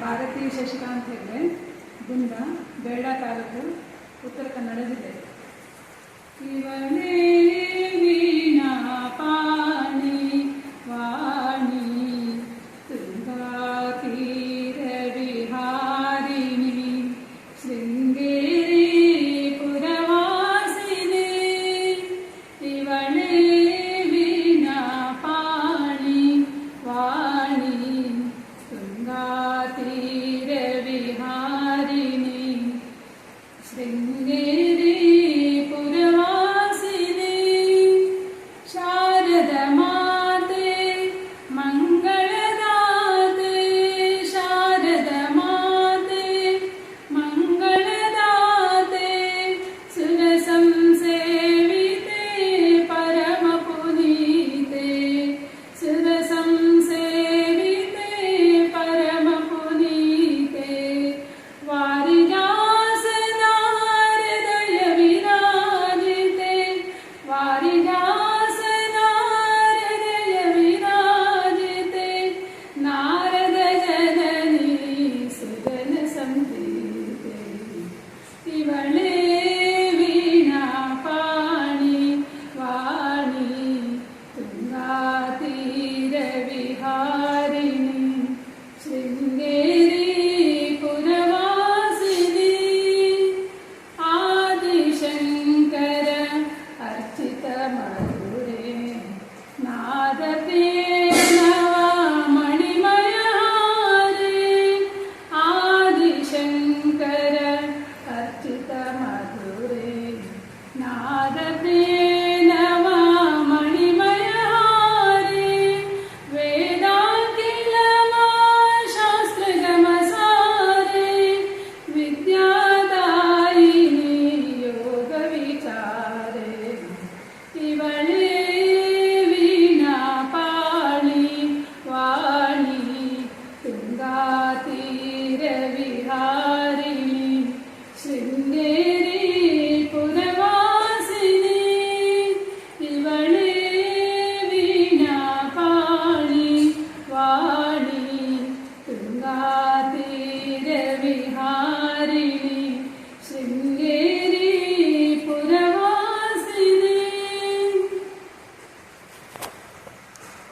ಭಾರತೀಯ ಶಶಿಕಾಂತ್ ಅಂತ ಹೇಳಿದ್ರೆ ಬೇಡ ತಾಲೂಕು ಉತ್ತರ ಕನ್ನಡ ಜಿಲ್ಲೆ. ಇವನೇ ನಾರನೇ